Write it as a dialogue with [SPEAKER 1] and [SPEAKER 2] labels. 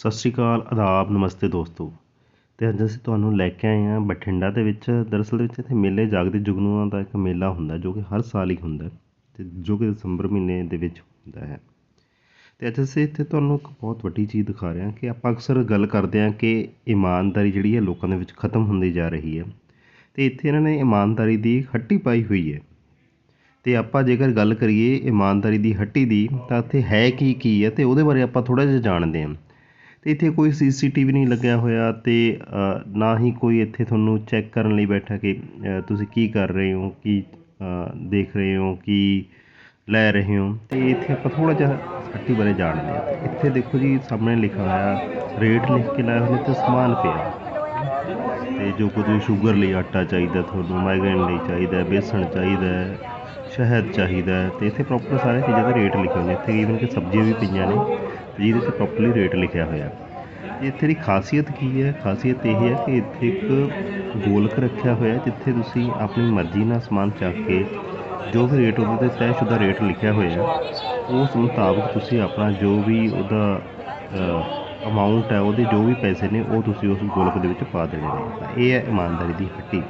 [SPEAKER 1] ਸਤਿ ਸ਼੍ਰੀ ਅਕਾਲ, ਆਦਾਬ, ਨਮਸਤੇ ਦੋਸਤੋ। ਅਤੇ ਅੱਜ ਅਸੀਂ ਤੁਹਾਨੂੰ ਲੈ ਕੇ ਆਏ ਹਾਂ ਬਠਿੰਡਾ ਦੇ ਵਿੱਚ। ਦਰਅਸਲ ਦੇ ਵਿੱਚ ਇੱਥੇ ਮੇਲੇ ਜਾਗਦੇ ਜੁਗਨੂਆਂ ਦਾ ਇੱਕ ਮੇਲਾ ਹੁੰਦਾ, ਜੋ ਕਿ ਹਰ ਸਾਲ ਹੀ ਹੁੰਦਾ ਅਤੇ ਜੋ ਕਿ ਦਸੰਬਰ ਮਹੀਨੇ ਦੇ ਵਿੱਚ ਹੁੰਦਾ ਹੈ। ਅਤੇ ਅੱਜ ਅਸੀਂ ਇੱਥੇ ਤੁਹਾਨੂੰ ਇੱਕ ਬਹੁਤ ਵੱਡੀ ਚੀਜ਼ ਦਿਖਾ ਰਹੇ ਹਾਂ ਕਿ ਆਪਾਂ ਅਕਸਰ ਗੱਲ ਕਰਦੇ ਹਾਂ ਕਿ ਇਮਾਨਦਾਰੀ ਜਿਹੜੀ ਹੈ ਲੋਕਾਂ ਦੇ ਵਿੱਚ ਖਤਮ ਹੁੰਦੀ ਜਾ ਰਹੀ ਹੈ। ਅਤੇ ਇੱਥੇ ਇਹਨਾਂ ਨੇ ਇਮਾਨਦਾਰੀ ਦੀ ਹੱਟੀ ਪਾਈ ਹੋਈ ਹੈ। ਅਤੇ ਆਪਾਂ ਜੇਕਰ ਗੱਲ ਕਰੀਏ ਇਮਾਨਦਾਰੀ ਦੀ ਹੱਟੀ ਦੀ, ਤਾਂ ਇੱਥੇ ਹੈ ਕੀ ਕੀ ਹੈ ਅਤੇ ਉਹਦੇ ਬਾਰੇ ਆਪਾਂ ਥੋੜ੍ਹਾ ਜਿਹਾ ਜਾਣਦੇ ਹਾਂ। ਅਤੇ ਇੱਥੇ ਕੋਈ ਸੀ ਸੀ ਟੀ ਵੀ ਨਹੀਂ ਲੱਗਿਆ ਹੋਇਆ ਅਤੇ ਨਾ ਹੀ ਕੋਈ ਇੱਥੇ ਤੁਹਾਨੂੰ ਚੈੱਕ ਕਰਨ ਲਈ ਬੈਠਾ ਕਿ ਤੁਸੀਂ ਕੀ ਕਰ ਰਹੇ ਹੋ, ਕੀ ਦੇਖ ਰਹੇ ਹੋ, ਕੀ ਲੈ ਰਹੇ ਹੋ। ਅਤੇ ਇੱਥੇ ਆਪਾਂ ਥੋੜ੍ਹਾ ਜਿਹਾ ਸੱਟੀ ਬਾਰੇ ਜਾਣਦੇ ਹਾਂ। ਇੱਥੇ ਦੇਖੋ ਜੀ ਸਾਹਮਣੇ ਲਿਖਿਆ ਹੋਇਆ, ਰੇਟ ਲਿਖ ਕੇ ਲਾਇਆ ਹੋਇਆ ਅਤੇ ਸਮਾਨ ਪਿਆ। ਅਤੇ ਜੋ ਕੁਝ ਸ਼ੂਗਰ ਲਈ ਆਟਾ ਚਾਹੀਦਾ, ਤੁਹਾਨੂੰ ਮਾਈਗ੍ਰੇਨ ਲਈ ਚਾਹੀਦਾ, ਬੇਸਣ ਚਾਹੀਦਾ ਸ਼ਹਿਦ ਚਾਹੀਦਾ ਅਤੇ ਇੱਥੇ ਪ੍ਰੋਪਰ ਸਾਰੀਆਂ ਚੀਜ਼ਾਂ ਦੇ ਰੇਟ ਲਿਖੇ ਹੋਏ ਨੇ ਇੱਥੇ ਈਵਨ ਕਿ ਸਬਜ਼ੀਆਂ ਵੀ ਪਈਆਂ ਨੇ ਅਤੇ ਜਿਹਦੇ 'ਤੇ ਪ੍ਰੋਪਰਲੀ ਰੇਟ ਲਿਖਿਆ ਹੋਇਆ। ਇੱਥੇ ਦੀ ਖਾਸੀਅਤ ਕੀ ਹੈ? ਖਾਸੀਅਤ ਇਹ ਹੈ ਕਿ ਇੱਥੇ ਇੱਕ ਗੋਲਕ ਰੱਖਿਆ ਹੋਇਆ, ਜਿੱਥੇ ਤੁਸੀਂ ਆਪਣੀ ਮਰਜ਼ੀ ਨਾਲ ਸਮਾਨ ਚੱਕ ਕੇ ਜੋ ਵੀ ਰੇਟ ਉਹਦੇ 'ਤੇ ਤੈਅਸ਼ੁਦਾ ਰੇਟ ਲਿਖਿਆ ਹੋਇਆ, ਉਸ ਮੁਤਾਬਕ ਤੁਸੀਂ ਆਪਣਾ ਜੋ ਵੀ ਉਹਦਾ ਅਮਾਊਂਟ ਹੈ, ਉਹਦੇ ਜੋ ਵੀ ਪੈਸੇ ਨੇ, ਉਹ ਤੁਸੀਂ ਉਸ ਗੋਲਕ ਦੇ ਵਿੱਚ ਪਾ ਦੇਣੇ ਨੇ। ਤਾਂ ਇਹ ਹੈ ਇਮਾਨਦਾਰੀ ਦੀ ਹੱਟੀ।